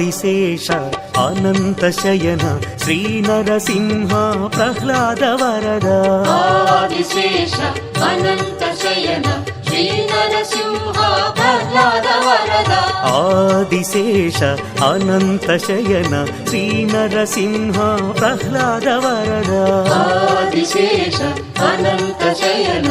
ఆదిశేష అనంత శయన శ్రీనరసింహ ప్రహ్లాద వరద. ఆదిశేష అనంత శయన శ్రీ నరసింహ ప్రహ్లాద వరద. ఆదిశేష అనంత శయన శ్రీనరసింహ ప్రహ్లాద వరద. ఆదిశేష అనంత శయన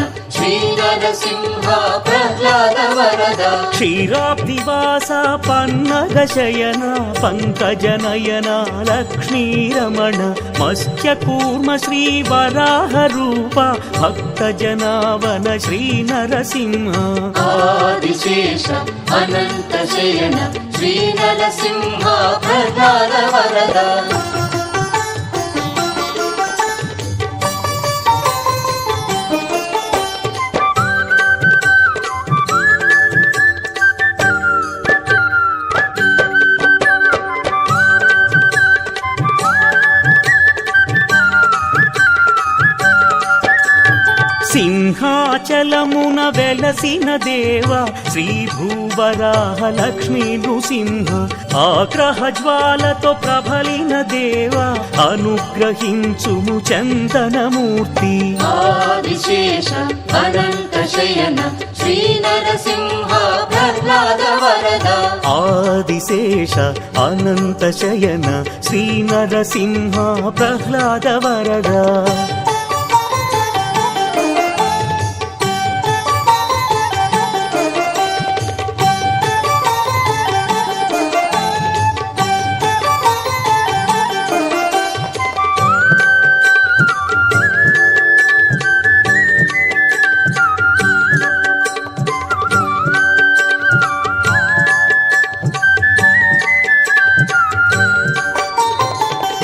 క్షీరాబ్దివాస పన్నగ శయన పంకజనయన లక్ష్మీరమణ మత్స్య కూర్మ శ్రీ వరాహ రూప భక్త జనావన శ్రీ నరసింహ ఆదిశేష అనంత శయన శ్రీ నరసింహ ప్రహ్లాద వరద సింహాచలమున వెలసిన దేవ శ్రీ భూవరాహ లక్ష్మీ నృసింహ ఆగ్రహ జ్వాలతో ప్రబలిన దేవ అనుగ్రహించుము చందనమూర్తి. ఆదిశేష అనంత శయన శ్రీ నరసింహ ప్రహ్లాద వరద. ఆదిశేష అనంత శయన శ్రీ నరసింహ ప్రహ్లాద వరద.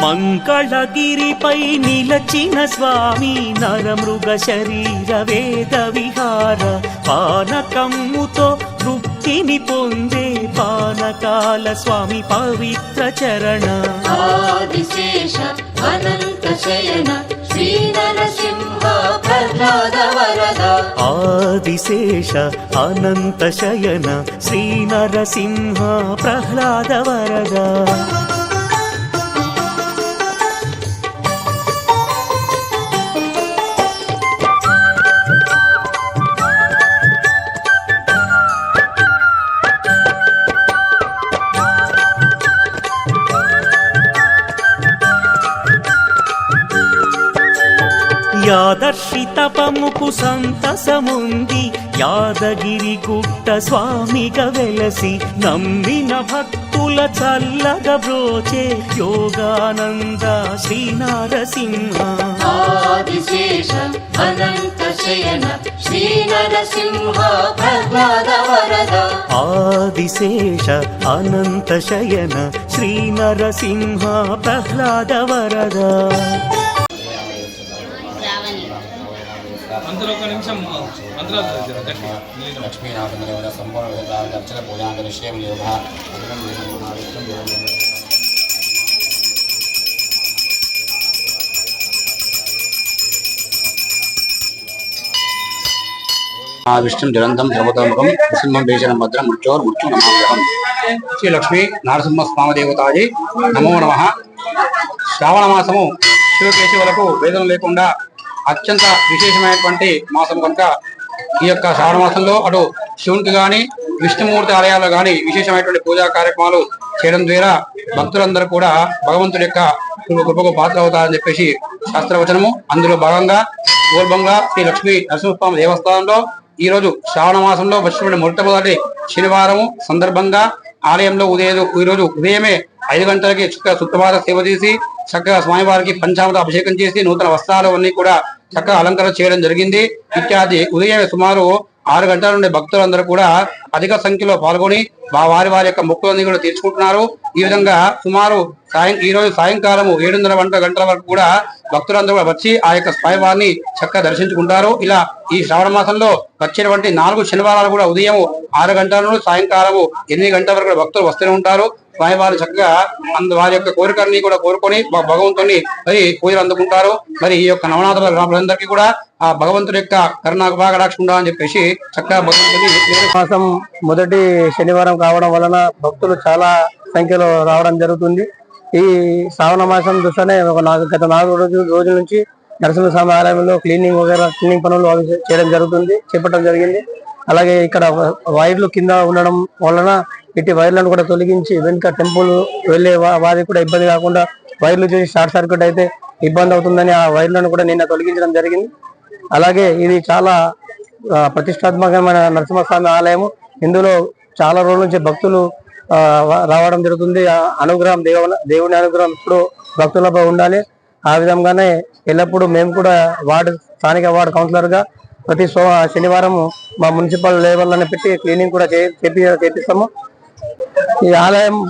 మంగళగిరిపై నిలచిన స్వామి నరమృగ శరీర వేద విహార పానకమ్ముతో తృప్తిని పొందే పానకాల స్వామి పవిత్ర చరణ. ఆదిశేష అనంత శయన శ్రీ నరసింహ ప్రహ్లాద వరద ఆదిశేష అనంత శయన శ్రీ నరసింహ ప్రహ్లాద వరద యాదర్శి తపముకు సంతసముంది. యాదగిరి గుట్ట స్వామిగా వెలసి నమ్మిన భక్తుల చల్లగ బ్రోచే యోగానంద శ్రీ నరసింహ ఆదిశేష అనంత శయన శ్రీ నరసింహ ప్రహ్లాద వరద. ఆదిశేష అనంత శయన శ్రీ నరసింహ ప్రహ్లాద వరద. అంతలో ఒక నిమిషం మంత్రాలు లక్ష్మీనాథదేవత సంపూర్ణ విధార్చన నిశ్చయం యోగ విష్ణు జలంతం ద్రవతముఖం నృసింహం వేషనం భద్రం మృత్యోర్ మృత్యు నమామ్యహం శ్రీ లక్ష్మి నరసింహ స్వామదేవతాజీ నమో నమ. శ్రావణ మాసము శివకేశవులకు వేదన లేకుండా అత్యంత విశేషమైనటువంటి మాసం కనుక ఈ యొక్క శ్రావణ మాసంలో అటు శివునికి కానీ విష్ణుమూర్తి ఆలయాల్లో కానీ విశేషమైనటువంటి పూజా కార్యక్రమాలు చేయడం ద్వారా భక్తులందరూ కూడా భగవంతుడి యొక్క కృపకు పాత్ర అవుతారని చెప్పేసి శాస్త్రవచనము. అందులో భాగంగా గోల్బంగా శ్రీ లక్ష్మీ నరసింహస్వామి దేవస్థానంలో ఈ రోజు శ్రావణ మాసంలో వచ్చినటువంటి మొట్టమొదటి శనివారము. సందర్భంగా ఆలయంలో ఉదయం ఈ రోజు ఉదయమే ఐదు గంటలకి చక్కగా సుప్రభాత సేవ చేసి చక్కగా స్వామివారికి పంచామృత అభిషేకం చేసి నూతన వస్త్రాలు అన్ని కూడా చక్కగా అలంకరణ చేయడం జరిగింది. ఇత్యాది ఉదయం సుమారు ఆరు గంటల నుండి భక్తులందరూ కూడా అధిక సంఖ్యలో పాల్గొని వారి వారి యొక్క మొక్కులన్నీ కూడా తీర్చుకుంటున్నారు. ఈ విధంగా సుమారు సాయం ఈ రోజు సాయంకాలము ఏడున్నర వంట గంటల వరకు కూడా భక్తులందరూ కూడా వచ్చి ఆ యొక్క స్వామివారిని చక్కగా దర్శించుకుంటారు. ఇలా ఈ శ్రావణ మాసంలో వచ్చేటువంటి నాలుగు శనివారాలు కూడా ఉదయం ఆరు గంటల నుండి సాయంకాలము ఎనిమిది గంటల వరకు భక్తులు వస్తూనే ఉంటారు. స్వామివారు చక్కగా అందు వారి యొక్క కోరికల్ని కూడా కోరుకొని భగవంతుని మరి పూజలు అందుకుంటారు. మరి ఈ యొక్క నవనాథ గ్రామాలందరికీ కూడా ఆ భగవంతుడి యొక్క కరుణాకు బాగా రాక్షకుండా అని చెప్పేసి చక్కగా భగవంతుని మాసం మొదటి శనివారం కావడం వలన భక్తులు చాలా సంఖ్యలో రావడం జరుగుతుంది. ఈ శ్రావణ మాసం దృష్ట్యానే ఒక నాలుగు గత నాలుగు రోజుల రోజుల నుంచి నరసింహస్వామి ఆలయంలో క్లీనింగ్ వగేరా క్లీనింగ్ పనులు అవి చేయడం జరుగుతుంది చేపట్టడం జరిగింది. అలాగే ఇక్కడ వైర్లు కింద ఉండడం వలన ఇటు వైర్లను కూడా తొలగించి వెనుక టెంపుల్ వెళ్ళే వారికి కూడా ఇబ్బంది కాకుండా వైర్లు చేసి షార్ట్ సర్క్యూట్ అయితే ఇబ్బంది అవుతుందని ఆ వైర్లను కూడా నిన్న తొలగించడం జరిగింది. అలాగే ఇది చాలా ప్రతిష్టాత్మకమైన నరసింహస్వామి ఆలయము. ఇందులో చాలా రోజుల నుంచి భక్తులు రావడం జరుగుతుంది. అనుగ్రహం దేవుని దేవుని అనుగ్రహం ఇప్పుడు భక్తులపై ఉండాలి. ఆ విధంగానే ఎల్లప్పుడూ మేము కూడా వార్డు స్థానిక వార్డు కౌన్సిలర్గా ప్రతి సో శనివారం మా మున్సిపల్ లేబర్లను పెట్టి క్లీనింగ్ కూడా చేపి చేపిస్తాము. ఈ ఆలయం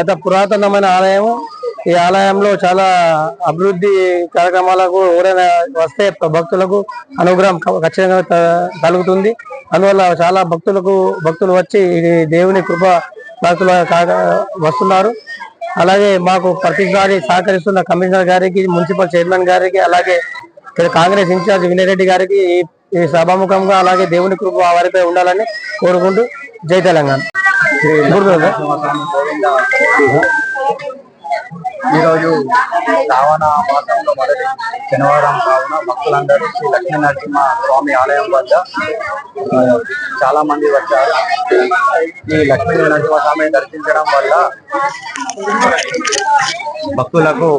గత పురాతనమైన ఆలయం ఈ ఆలయంలో చాలా అభివృద్ధి కార్యక్రమాలకు ఎవరైనా వస్తే భక్తులకు అనుగ్రహం క- ఖచ్చితంగా కలుగుతుంది. అందువల్ల చాలా భక్తులకు భక్తులు వచ్చి దేవుని కృప భక్తులు వస్తున్నారు. అలాగే మాకు ప్రతిసారి సహకరిస్తున్న కమిషనర్ గారికి మున్సిపల్ చైర్మన్ గారికి అలాగే ఇక్కడ కాంగ్రెస్ ఇన్ఛార్జ్ వినయరెడ్డి గారికి ఈ- సభాముఖంగా అలాగే దేవుని కృప వారిపై ఉండాలని కోరుకుంటూ జై తెలంగాణ. ఈరోజు శ్రావణ మాసంలో మొదటి శనివారం కావున భక్తులందరూ శ్రీ లక్ష్మీనరసింహ స్వామి ఆలయం వద్ద చాలా మంది వచ్చారు. ఈ లక్ష్మీ నరసింహ స్వామిని దర్శించడం వల్ల భక్తులకు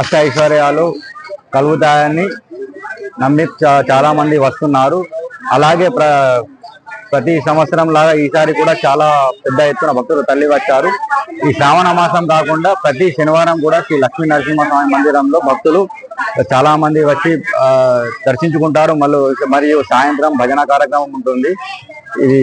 అష్ట ఐశ్వర్యాలు కలుగుతాయని నమ్మి చాలా మంది వస్తున్నారు. అలాగే ప్ర ప్రతి సంవత్సరం లాగా ఈసారి కూడా చాలా పెద్ద ఎత్తున భక్తులు తల్లి వచ్చారు. ఈ శ్రావణ మాసం కాకుండా ప్రతి శనివారం కూడా శ్రీ లక్ష్మీ నరసింహస్వామి మందిరంలో భక్తులు చాలా మంది వచ్చి ఆ, దర్శించుకుంటారు. మళ్ళీ మరియు సాయంత్రం భజన కార్యక్రమం ఉంటుంది. ఇది